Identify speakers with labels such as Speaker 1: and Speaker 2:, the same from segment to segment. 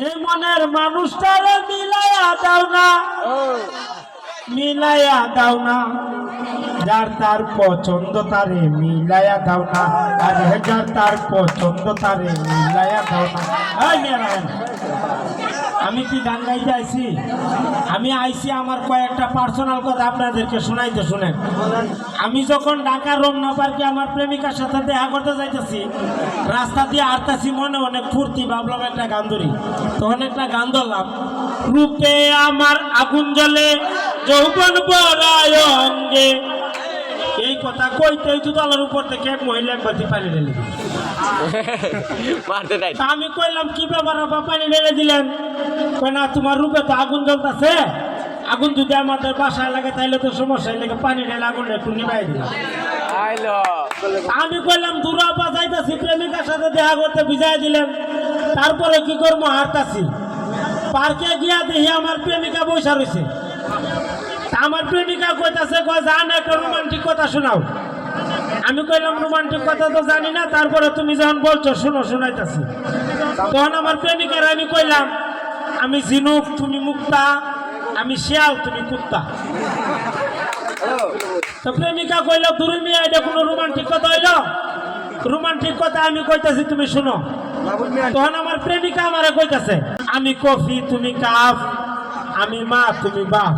Speaker 1: মনের মানুষটারে মিলাইয়া দাও না। মিলাইয়া দাও না। যার তার পছন্দ তারে মিলাইয়া দাও না। আর যার তার পছন্দ তারে মিলাইয়া দাও না। আমি কি গান গাইতে আইছি? আমি আইছি আমার কয়েকটা পার্সোনাল কথা আপনাদেরকে শোনাইতে শুনেন। আমি যখন ঢাকা রমনা পার্কে আমার প্রেমিকার সাথে দেখা করতে যাইতেছি রাস্তা দিয়ে আরতাছি মনে অনেক ফুর্তি ভাবলাম একটা গান ধরি। তখন একটা গান ধরলাম রূপে আমার আগুন জ্বলে যৌবন অঙ্গে এই কথা কইতে দুতলার উপর থেকে এক মহিলা একবার পানি ঢেলে দিল। আমি কইলাম কি ব্যাপার আপা? পানি ঢেলে দিলেন? না তোমার রূপে তো আগুন জ্বলতেছে। আগুন যদি আমাদের বাসায় লাগে তাইলে তো সমস্যা লেগে পানি ঢেলে আগুন একটু নিবাই দিলাম। আমি কইলাম দূর আপা যাইতাছি প্রেমিকার সাথে দেখা করতে বিজায় দিলেন। তারপরে কি করব হারতাছি পার্কে গিয়া দেখি আমার প্রেমিকা বসা রয়েছে আমার প্রেমিকা কইতাছে কয় জান একটা রোমান্টিক কথা শোনাও। আমি কইলাম রোমান্টিক কথা তো জানি না তারপরে তুমি যখন বলছো শুনো শোনাইতাছি। তখন আমার প্রেমিকার আমি কইলাম আমি জিনুক তুমি মুক্তা আমি শিয়াল তুমি কুত্তা। তো প্রেমিকা কইল তুমি নিয়ে এটা কোনো রোমান্টিক কথা হইল? রোমান্টিক কথা আমি কইতাছি তুমি শুনো। তখন আমার প্রেমিকা আমারে কইতাছে আমি কফি তুমি কাফ আমি মা তুমি বাপ।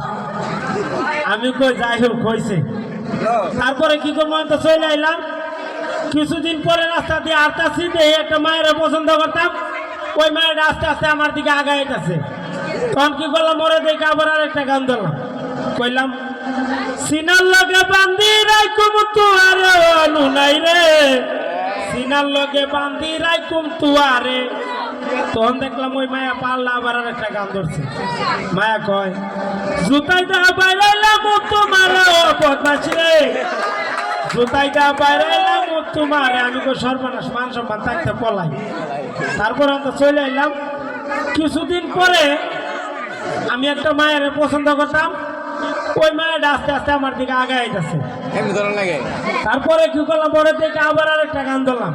Speaker 1: আমি কই যাই হোক হয়েছে তারপরে কি করব তো চলে আইলাম। কিছুদিন পরে রাস্তা দিয়ে আসতেছি দেখি একটা মায়ের পছন্দ করতাম। ওই মায়ের আস্তে আস্তে আমার দিকে আগাইতেছে। তখন কি করলাম? ওরে দেখে আবার আর একটা গান ধরলাম। কইলাম, সিনার লগে বান্দি রাইকুম তুয়ারে নুনাই রে। সিনার লগে বান্দি রাইকুম তুয়ারে। তখন দেখলাম ওই মায়া পাল্লা আবার আর একটা গান ধরছে। মায়া কয়, জুতাই জুতাইটা বাইরাইলাম তোমার, ও বদমাস রে। জুতাইটা বাইরাইলাম তোমার। আমি তো সর্বনাশ, মান সম্মান থাকতে পলাই। তারপর আমরা চলে এলাম। কিছুদিন পরে আমি একটা মায়ের পছন্দ করতাম। ওই মায়ের আস্তে আস্তে আমার দিকে আগে আইতেছে
Speaker 2: এমনি ধরন লাগে?
Speaker 1: তারপরে কি করলাম? পরে থেকে আবার আরেকটা গান ধরলাম।